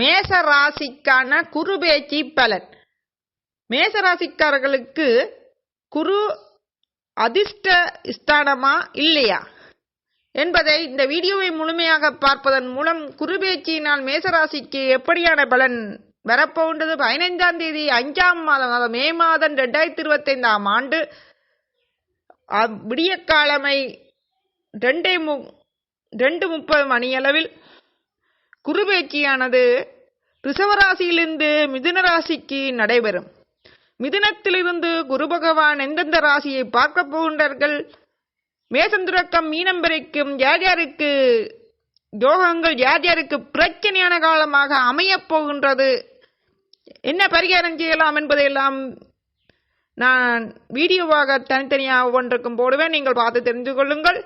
மேச ராசிக்கான குரு பேச்சு பலன். மேச ராசிக்காரர்களுக்கு குரு அதிர்ஷ்ட ஸ்தானமா இல்லையா? என்பதை இந்த வீடியோவை முழுமையாக பார்ப்பதன் மூலம் குரு பேச்சியினால் மேசராசிக்கு எப்படியான பலன் வரப்போன்றது பதினைஞ்சாம் தேதி அஞ்சாம் மாதம் அதாவது மே மாதம் ரெண்டாயிரத்தி இருபத்தைந்தாம் ஆண்டு. அ- விடியற்காலமை ரெண்டே மு ரெண்டு முப்பது மணியளவில் குருபேச்சியானது ரிஷவராசியிலிருந்து மிதுன ராசிக்கு நடைபெறும். மிதுனத்திலிருந்து குரு பகவான் எந்தெந்த ராசியை பார்க்க போகின்றார்கள்? மேசந்துரக்கம் மீனம் பிரிக்கும் யார் யாருக்கு யோகங்கள் யார் யாருக்கு பிரச்சனையான காலமாக அமையப் போகின்றது? என்ன பரிகாரம் செய்யலாம் என்பதையெல்லாம் நான் வீடியோவாக தனித்தனியாக ஒவ்வொன்றுக்கும் போடுவேன். நீங்கள் பார்த்து தெரிந்து கொள்ளுங்கள்.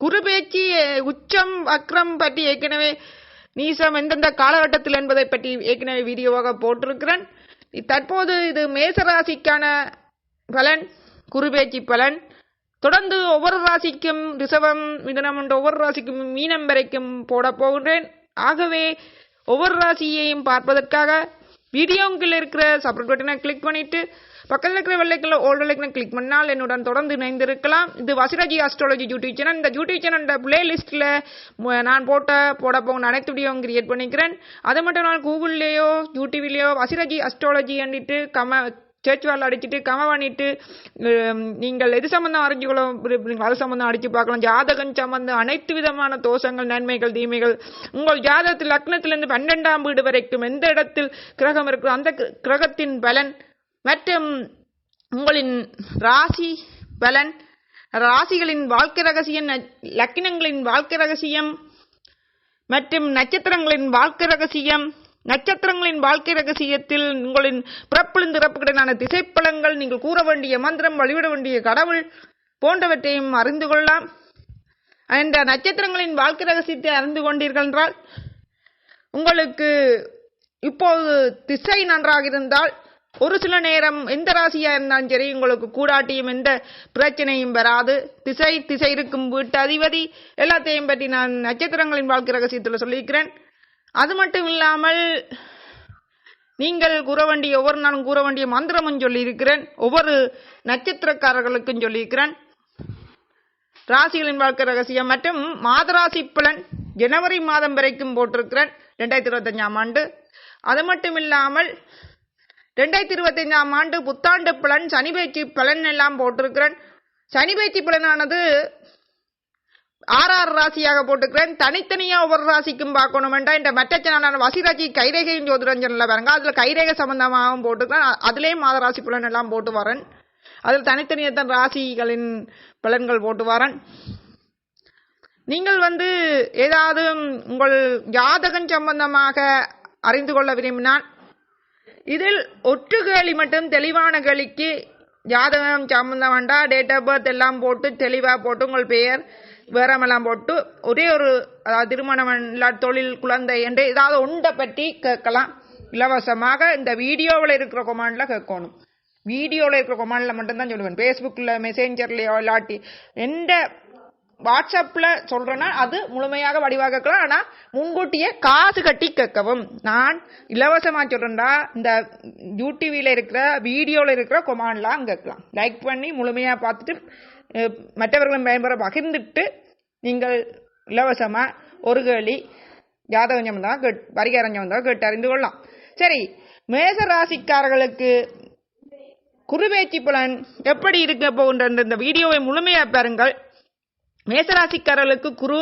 குரு பேச்சு உச்சம் அக்ரம் பற்றி ஏற்கனவே நீசம் எந்தெந்த காலகட்டத்தில் என்பதை பற்றி ஏற்கனவே வீடியோவாக போட்டிருக்கிறேன். தற்போது இது மேசராசிக்கான பலன் குருபேச்சி பலன். தொடர்ந்து ஒவ்வொரு ராசிக்கும் ரிசவம் மிதனம் என்ற ஒவ்வொரு ராசிக்கும் மீனம் வரைக்கும் போட போகின்றேன். ஆகவே ஒவ்வொரு ராசியையும் பார்ப்பதற்காக வீடியோங்கில் இருக்கிற சப்ரேட் பட்டனை கிளிக் பண்ணிட்டு பக்கத்தில் இருக்கிற வெள்ளைக்கில் ஓல்டு வெள்ளைக்கின கிளிக் பண்ணால் என்னுடன் தொடர்ந்து இணைந்திருக்கலாம். இது வசிராஜி அஸ்ட்ராலஜி யூடியூப் சேனல் இந்த யூடியூப் சேனல் பிளேலிஸ்ட்டில் நான் போட்ட போட போகிற அனைத்து வீடியோவும் கிரியேட் பண்ணிக்கிறேன். அது மட்டும் நான் கூகுள்லேயோ யூடியூப்லேயோ வசிராஜி அஸ்ட்ராலஜி அண்டிட்டு கம சேர்ச் வேலை அடிச்சுட்டு கம பண்ணிட்டு நீங்கள் எது சம்பந்தம் அறிஞ்சுக்கலாம் விரும்புறீங்களோ அது சம்பந்தம் அடிச்சு பார்க்கலாம். ஜாதகம் சம்பந்தம் அனைத்து விதமான தோஷங்கள் நன்மைகள் தீமைகள். உங்கள் ஜாதகத்தில் லக்னத்திலிருந்து பன்னெண்டாம் வீடு வரைக்கும் எந்த இடத்தில் கிரகம் இருக்கிறோ அந்த கிரகத்தின் பலன் மற்றும் உங்களின் ராசி பலன் ராசிகளின் வாழ்க்கை ரகசியம் லக்கினங்களின் வாழ்க்கை ரகசியம் மற்றும் நட்சத்திரங்களின் வாழ்க்கை ரகசியம். நட்சத்திரங்களின் வாழ்க்கை ரகசியத்தில் உங்களின் பிறப்பிலிருந்து இறப்புக்கிடையான திசைப்பலங்கள் நீங்கள் கூற வேண்டிய மந்திரம் வழிவிட வேண்டிய கடவுள் போன்றவற்றையும் அறிந்து கொள்ளலாம். அந்த நட்சத்திரங்களின் வாழ்க்கை ரகசியத்தை அறிந்து கொண்டீர்கள் என்றால் உங்களுக்கு இப்போது திசை நன்றாக இருந்தால் ஒரு சில நேரம் எந்த ராசியா இருந்தாலும் சரி உங்களுக்கு கூடாட்டியும் எந்த பிரச்சனையும் வராது. திசை திசை இருக்கும் வீட்டு அதிபதி எல்லாத்தையும் பற்றி நான் நட்சத்திரங்களின் வாழ்க்கை ரகசியத்தில் சொல்லியிருக்கிறேன். அது மட்டும் இல்லாமல் நீங்கள் கூற வேண்டிய ஒவ்வொரு நாளும் கூற வேண்டிய மந்திரமும் சொல்லியிருக்கிறேன். ஒவ்வொரு நட்சத்திரக்காரர்களுக்கும் சொல்லியிருக்கிறேன். ராசிகளின் வாழ்க்கை ரகசியம் மற்றும் மாதராசி பலன் ஜனவரி மாதம் வரைக்கும் போட்டிருக்கிறேன் ரெண்டாயிரத்தி இருபத்தஞ்சாம் ஆண்டு. அது மட்டும் இல்லாமல் ரெண்டாயிரத்தி இருபத்தஞ்சாம் ஆண்டு புத்தாண்டு பலன் சனி பயிற்சி பலன் எல்லாம் போட்டிருக்கிறேன். சனி பயிற்சி பலனானது ஆறாறு ராசியாக போட்டுக்கிறேன் தனித்தனியா ஒவ்வொரு ராசிக்கும் பார்க்கணும் வேண்டாம் இந்த மற்ற சேனலான வசிராசி கைரேகையும் ஜோதிரஞ்சனில் பாருங்க. அதுல கைரேகை சம்பந்தமாகவும் போட்டுக்கிறேன் அதுலேயும் மாத ராசி பலன் எல்லாம் போட்டு வரேன். அதில் தனித்தனியாக தான் ராசிகளின் பலன்கள் போட்டு வரேன். நீங்கள் வந்து ஏதாவது உங்கள் ஜாதகம் சம்பந்தமாக அறிந்து கொள்ள விரும்பினால் இதில் ஒற்று கேள்வி மட்டும் தெளிவான கேள்விக்கு ஜாதகம் சம்பந்தம் வேண்டாம் டேட் ஆஃப் பர்த் எல்லாம் போட்டு தெளிவாக போட்டு உங்கள் பெயர் விவரமெல்லாம் போட்டு ஒரே ஒரு அதாவது திருமணம் இல்லை தொழில் குழந்தை என்று ஏதாவது ஒன்றை பற்றி கேட்கலாம். இலவசமாக இந்த வீடியோவில் இருக்கிற கொமாண்டில் கேட்கணும். வீடியோவில் இருக்கிற கொமாண்டில் மட்டும்தான் சொல்லுவேன். ஃபேஸ்புக்கில் மெசேஞ்சர்லையோ இல்லாட்டி எந்த வாட்ஸ்அப்பில் சொல்கிறேன்னா அது முழுமையாக வடிவாக்கலாம் ஆனால் முன்கூட்டியே காசு கட்டி கேட்கவும். நான் இலவசமாக சொல்கிறேன்டா இந்த யூடிவியில் இருக்கிற வீடியோவில் இருக்கிற கொமான்லாம் கேட்கலாம். லைக் பண்ணி முழுமையாக பார்த்துட்டு அஹ், மற்றவர்களும் பயன்பெற பகிர்ந்துட்டு நீங்கள் இலவசமாக ஒரு கேள்வி ஜாதகம் தான் கேட் பரிகாரம் தான் கேட்டு அறிந்து கொள்ளலாம். சரி மேச ராசிக்காரர்களுக்கு குருவேச்சி பலன் எப்படி இருக்க போகின்ற இந்த வீடியோவை முழுமையாக பாருங்கள். மேசராசிக்காரர்களுக்கு குரு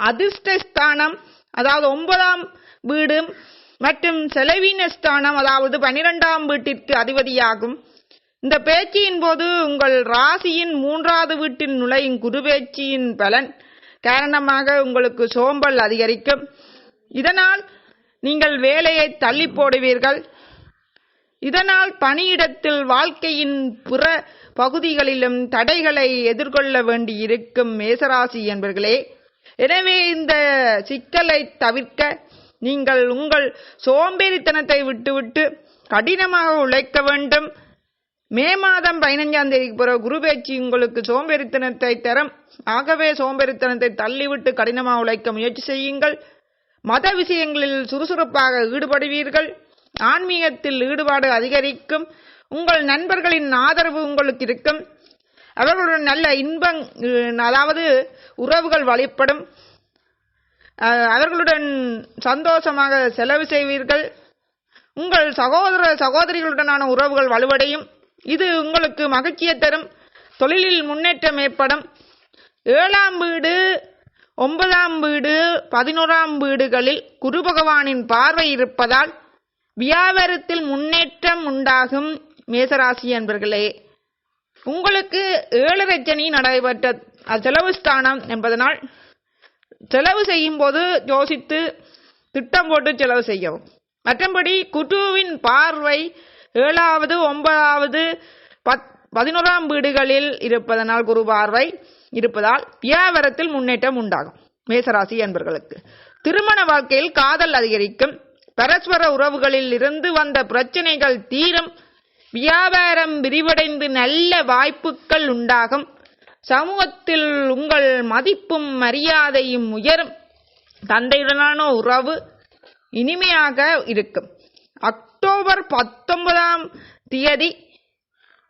அதிர்ஷ்டஸ்தானம் அதாவது ஒன்பதாம் வீடு மற்றும் செலவீன ஸ்தானம் அதாவது பனிரெண்டாம் வீட்டிற்கு அதிபதியாகும். இந்த பேச்சியின் போது உங்கள் ராசியின் மூன்றாவது வீட்டின் நுழையும் குரு பேச்சியின் பலன் காரணமாக உங்களுக்கு சோம்பல் அதிகரிக்கும். இதனால் நீங்கள் வேலையை தள்ளி போடுவீர்கள். இதனால் பணியிடத்தில் வாழ்க்கையின் பிற பகுதிகளிலும் தடைகளை எதிர்கொள்ள வேண்டியிருக்கும் மேசராசி என்பர்களே எனவே இந்த சிக்கலை தவிர்க்க நீங்கள் உங்கள் சோம்பேறித்தனத்தை விட்டுவிட்டு கடினமாக உழைக்க வேண்டும். மே மாதம் பதினஞ்சாம் தேதிக்கு பிறகு குரு பேச்சு உங்களுக்கு சோம்பேறித்தனத்தை தரும். ஆகவே சோம்பேறித்தனத்தை தள்ளிவிட்டு கடினமாக உழைக்க முயற்சி செய்யுங்கள். மத விஷயங்களில் சுறுசுறுப்பாக ஈடுபடுவீர்கள். ஆன்மீகத்தில் ஈடுபாடு அதிகரிக்கும். உங்கள் நண்பர்களின் ஆதரவு உங்களுக்கு இருக்கும். அவர்களுடன் நல்ல இன்பம் அதாவது உறவுகள் வழிபடும். அவர்களுடன் சந்தோஷமாக செலவு செய்வீர்கள். உங்கள் சகோதர சகோதரிகளுடனான உறவுகள் வலுவடையும். இது உங்களுக்கு மகிழ்ச்சியை தரும். தொழிலில் முன்னேற்றம் ஏற்படும். ஏழாம் வீடு ஒன்பதாம் வீடு பதினோராம் வீடுகளில் குரு பகவானின் பார்வை இருப்பதால் வியாபாரத்தில் முன்னேற்றம் உண்டாகும் மேசராசி என்பர்களே உங்களுக்கு ஏழரை சனி நடைபெற்ற செலவு ஸ்தானம் என்பதனால் செலவு செய்யும் போது யோசித்து திட்டம் போட்டு செலவு செய்யவும். மற்றபடி குட்டுவின் பார்வை ஏழாவது ஒன்பதாவது பத் பதினோராம் வீடுகளில் இருப்பதனால் குரு பார்வை இருப்பதால் வியாபாரத்தில் முன்னேற்றம் உண்டாகும் மேசராசி என்பர்களுக்கு திருமண வாழ்க்கையில் காதல் அதிகரிக்கும். பரஸ்பர உறவுகளில் இருந்து வந்த பிரச்சனைகள் தீரும். வியாபாரம் விரிவடைந்து நல்ல வாய்ப்புகள் உண்டாகும். சமூகத்தில் உங்கள் மதிப்பும் மரியாதையும் உயரும். தந்தையுடனான உறவு இனிமையாக இருக்கும். அக்டோபர் பத்தொன்பதாம் தேதி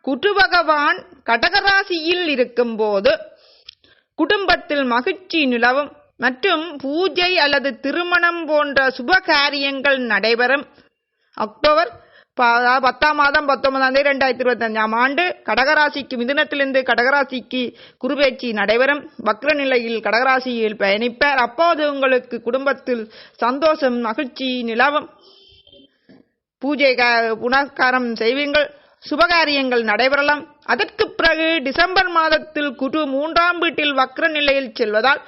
குரு பகவான் கடகராசியில் இருக்கும்போது குடும்பத்தில் மகிழ்ச்சி நிலவும். மற்றும் பூஜை அல்லது திருமணம் போன்ற சுப காரியங்கள் நடைபெறும். அக்டோபர் ப- பத்தாம் மாதம் பத்தொன்பதாம் தேதி ரெண்டாயிரத்தி இருபத்தஞ்சாம் ஆண்டு கடகராசிக்கு மிதுனத்திலிருந்து கடகராசிக்கு குருபேச்சி நடைபெறும். வக்ர நிலையில் கடகராசியில் பயணிப்பார். அப்போது உங்களுக்கு குடும்பத்தில் சந்தோஷம் மகிழ்ச்சி நிலவும். பூஜை க- புனஸ்காரம் செய்வீங்கள் சுபகாரியங்கள் நடைபெறலாம். அதற்கு பிறகு டிசம்பர் மாதத்தில் குரு மூன்றாம் வீட்டில் வக்ர நிலையில் செல்வதால்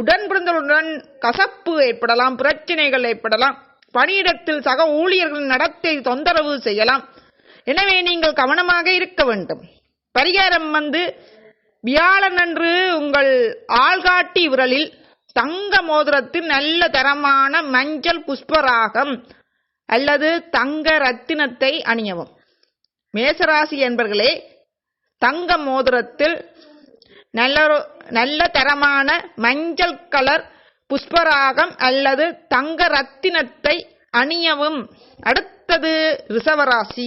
உடன் கசப்பு ஏற்படலாம் பிரச்சனைகள் ஏற்படலாம். பணியிடத்தில் சக ஊழியர்கள் நடத்தை தொந்தரவு செய்யலாம். எனவே நீங்கள் கவனமாக இருக்க வேண்டும். பரிகாரம் வந்து வியாழனன்று உங்கள் ஆள்காட்டி விரலில் தங்க மோதிரத்தின் நல்ல தரமான மஞ்சள் புஷ்பராகம் அல்லது தங்க ரத்தினத்தை அணியவும். மேசராசி என்பர்களே தங்க மோதிரத்தில் நல்ல நல்ல தரமான மஞ்சள் கலர் புஷ்பராகம் அல்லது தங்க ரத்தினத்தை அணியவும். அடுத்தது ரிஷவராசி